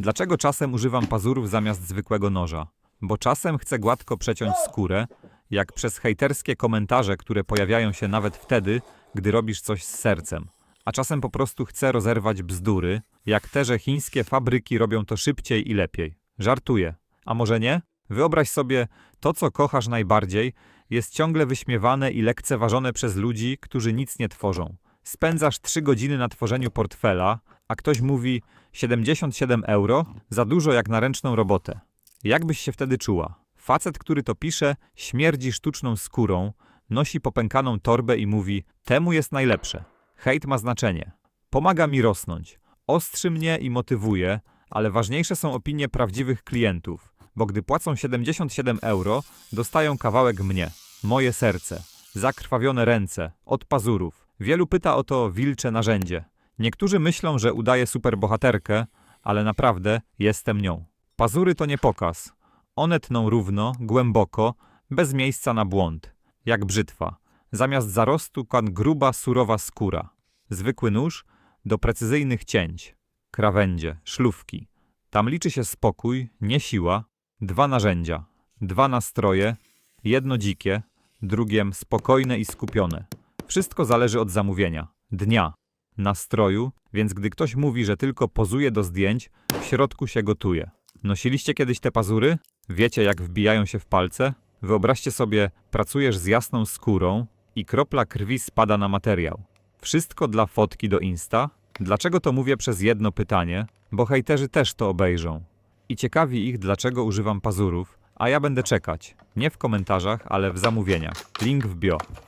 Dlaczego czasem używam pazurów zamiast zwykłego noża? Bo czasem chcę gładko przeciąć skórę, jak przez hejterskie komentarze, które pojawiają się nawet wtedy, gdy robisz coś z sercem. A czasem po prostu chcę rozerwać bzdury, jak te, że chińskie fabryki robią to szybciej i lepiej. Żartuję. A może nie? Wyobraź sobie, to co kochasz najbardziej, jest ciągle wyśmiewane i lekceważone przez ludzi, którzy nic nie tworzą. Spędzasz trzy godziny na tworzeniu portfela, a ktoś mówi 77 euro, za dużo jak na ręczną robotę. Jak byś się wtedy czuła? Facet, który to pisze, śmierdzi sztuczną skórą, nosi popękaną torbę i mówi: Temu jest najlepsze. Hejt ma znaczenie. Pomaga mi rosnąć. Ostrzy mnie i motywuje, ale ważniejsze są opinie prawdziwych klientów, bo gdy płacą 77 euro, dostają kawałek mnie, moje serce, zakrwawione ręce, od pazurów. Wielu pyta o to wilcze narzędzie. Niektórzy myślą, że udaję superbohaterkę, ale naprawdę jestem nią. Pazury to nie pokaz. One tną równo, głęboko, bez miejsca na błąd. Jak brzytwa. Zamiast zarostu kan gruba, surowa skóra. Zwykły nóż do precyzyjnych cięć. Krawędzie, szlufki. Tam liczy się spokój, nie siła. Dwa narzędzia. Dwa nastroje. Jedno dzikie, drugiem spokojne i skupione. Wszystko zależy od zamówienia, dnia, nastroju, więc gdy ktoś mówi, że tylko pozuje do zdjęć, w środku się gotuje. Nosiliście kiedyś te pazury? Wiecie, jak wbijają się w palce? Wyobraźcie sobie, pracujesz z jasną skórą i kropla krwi spada na materiał. Wszystko dla fotki do Insta? Dlaczego to mówię przez jedno pytanie? Bo hejterzy też to obejrzą. I ciekawi ich, dlaczego używam pazurów, a ja będę czekać. Nie w komentarzach, ale w zamówieniach. Link w bio.